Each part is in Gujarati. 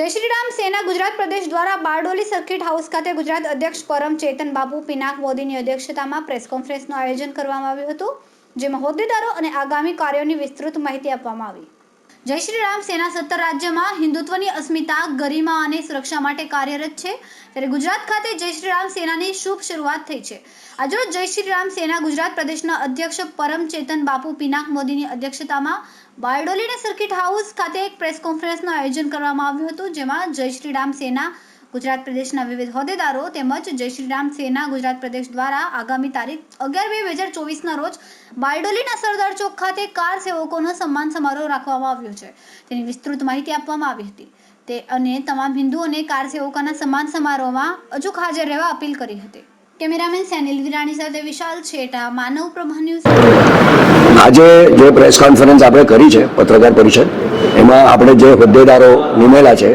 જય શ્રી રામ. સેના ગુજરાત પ્રદેશ દ્વારા બારડોલી સર્કિટ હાઉસ ખાતે ગુજરાત અધ્યક્ષ પરમ ચેતન બાપુ પિનાક મોદીની અધ્યક્ષતામાં પ્રેસ કોન્ફરન્સનું આયોજન કરવામાં આવ્યું હતું, જેમાં હોદ્દેદારો અને આગામી કાર્યોની વિસ્તૃત માહિતી આપવામાં આવી. જય શ્રી રામ. સેના સત્તર રાજ્યમાં હિન્દુત્વની અસ્મિતા, ગરિમા અને સુરક્ષા માટે કાર્યરત છે. ત્યારે ગુજરાત ખાતે જય શ્રી રામ સેનાની શુભ શરૂઆત થઈ છે. આજરોજ જય શ્રી રામ સેના ગુજરાત પ્રદેશના અધ્યક્ષ પરમ ચેતન બાપુ પિનાક મોદીની અધ્યક્ષતામાં બારડોલીના સર્કિટ હાઉસ ખાતે એક પ્રેસ કોન્ફરન્સનું આયોજન કરવામાં આવ્યું હતું, જેમાં જય શ્રી રામ સેના ગુજરાત પ્રદેશના વિવિધ હોદ્દેદારો તેમજ જય શ્રી રામ સેના ગુજરાત પ્રદેશ દ્વારા આગામી તારીખ અગિયાર બે બે હજાર ચોવીસના રોજ બારડોલીના સરદાર ચોક ખાતે કાર સેવકોનો સન્માન સમારોહ રાખવામાં આવ્યો છે. તેની વિસ્તૃત માહિતી આપવામાં આવી હતી. તે અને તમામ હિન્દુઓને કાર સેવકોના સન્માન સમારોહમાં અચૂક હાજર રહેવા અપીલ કરી હતી. કેમેરામેન સેનિલ વિરાણી સાથે વિશાલ છેટા, માનવ પ્રભા ન્યૂઝ. આજે જે પ્રેસ કોન્ફરન્સ આપણે કરી છે, પત્રકાર પરિષદ, એમાં આપણે જે હોદ્દેદારો નિમેલા છે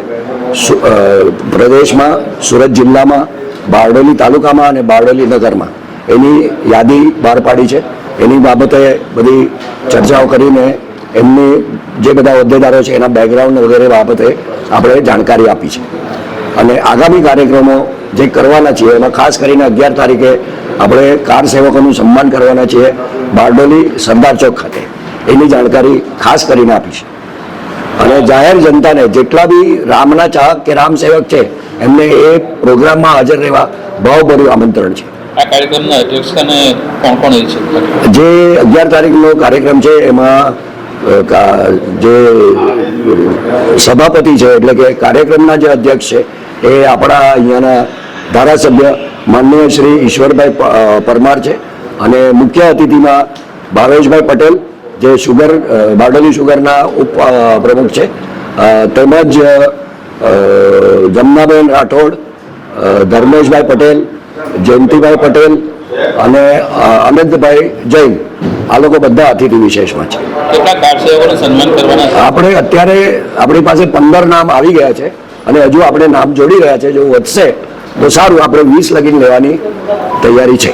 પ્રદેશમાં, સુરત જિલ્લામાં, બારડોલી તાલુકામાં અને બારડોલી નગરમાં. એની યાદી બહાર પાડી છે. એની બાબતે બધી ચર્ચાઓ કરીને એમની જે બધા હોદ્દેદારો છે, એના બેકગ્રાઉન્ડ વગેરે બાબતે આપણે જાણકારી આપી છે. અને આગામી કાર્યક્રમો જે કરવાના છીએ, એમાં ખાસ કરીને અગિયાર તારીખે આપણે કાર સેવકોનું સન્માન કરવાના છીએ બારડોલી સરદાર ચોક ખાતે. એની જાણકારી ખાસ કરીને આપી છે. અને જાહેર જનતાને જેટલા બી રામના ચાહક કે રામ સેવક છે એમને એ પ્રોગ્રામમાં હાજર રહેવા ભાવભર્યું આમંત્રણ છે. આ કાર્યક્રમના અધ્યક્ષ અને કોણ કોણ છે? જે અગિયાર તારીખનો કાર્યક્રમ છે એમાં જે સભાપતિ છે એટલે કે કાર્યક્રમના જે અધ્યક્ષ છે એ આપણા અહીંયાના ધારાસભ્ય માનનીય શ્રી ઈશ્વરભાઈ પરમાર છે. અને મુખ્ય અતિથિમાં ભાવેશભાઈ પટેલ જે શુગર અ, બારડોલી શુગરના ઉપ પ્રમુખ છે. તેમજ જમનાબેન રાઠોડ ધર્મેશભાઈ પટેલ જયંતિભાઈ પટેલ અને અનંતભાઈ જૈન. આ લોકો બધા અતિથિ વિશેષમાં છે? આપણે અત્યારે આપણી પાસે પંદર નામ આવી ગયા છે અને હજુ આપણે નામ જોડી રહ્યા છે. જો વધશે તો સારું આપણે વીસ લગીન લેવાની તૈયારી છે.